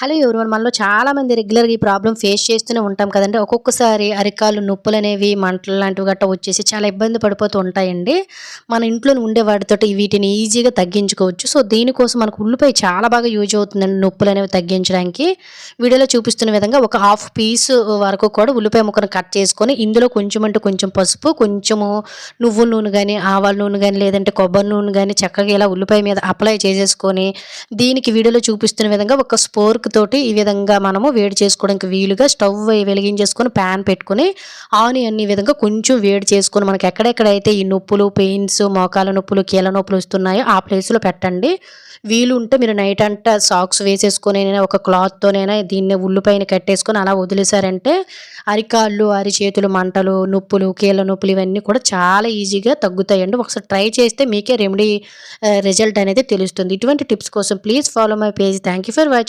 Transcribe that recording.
Hello ఎవరు మనలో చాలామంది రెగ్యులర్గా ఈ ప్రాబ్లం ఫేస్ చేస్తూనే ఉంటాం కదండి. ఒక్కొక్కసారి అరికాలు నొప్పులు అనేవి మంటలు లాంటివి గట్ట వచ్చేసి చాలా ఇబ్బంది పడిపోతూ ఉంటాయండి. మన ఇంట్లో ఉండే వాటితో వీటిని ఈజీగా తగ్గించుకోవచ్చు. సో దీనికోసం మనకు ఉల్లిపాయ చాలా బాగా యూజ్ అవుతుందండి నొప్పులు అనేవి తగ్గించడానికి. వీడియోలో చూపిస్తున్న విధంగా ఒక హాఫ్ పీస్ వరకు కూడా ఉల్లిపాయ ముక్కను కట్ చేసుకొని ఇందులో కొంచెం అంటే కొంచెం పసుపు కొంచెము నువ్వుల నూనె కానీ ఆవాల నూనె కానీ లేదంటే కొబ్బరి నూనె కానీ చక్కగా ఇలా ఉల్లిపాయ మీద అప్లై చేసేసుకొని దీనికి వీడియోలో చూపిస్తున్న విధంగా ఒక స్పోర్క్ తోటి ఈ విధంగా మనము వేడి చేసుకోవడానికి వీలుగా స్టవ్ వెలిగించేసుకొని ప్యాన్ పెట్టుకుని ఆనియన్ ఈ విధంగా కొంచెం వేడి చేసుకొని మనకి ఎక్కడెక్కడైతే ఈ నొప్పులు పెయిన్స్ మోకాల నొప్పులు కీళ్ళ నొప్పులు వస్తున్నాయో ఆ ప్లేస్లో పెట్టండి. వీలు ఉంటే మీరు నైట్ అంతా సాక్స్ వేసేసుకొని ఒక క్లాత్తోనైనా దీన్ని ఉల్లిపైన కట్టేసుకొని అలా వదిలేశారంటే అరికాళ్ళు అరిచేతులు మంటలు నొప్పులు కీళ్ళ నొప్పులు ఇవన్నీ కూడా చాలా ఈజీగా తగ్గుతాయండి. ఒకసారి ట్రై చేస్తే మీకే రెమెడీ రిజల్ట్ అనేది తెలుస్తుంది. ఇటువంటి టిప్స్ కోసం please follow my page. Thank for watching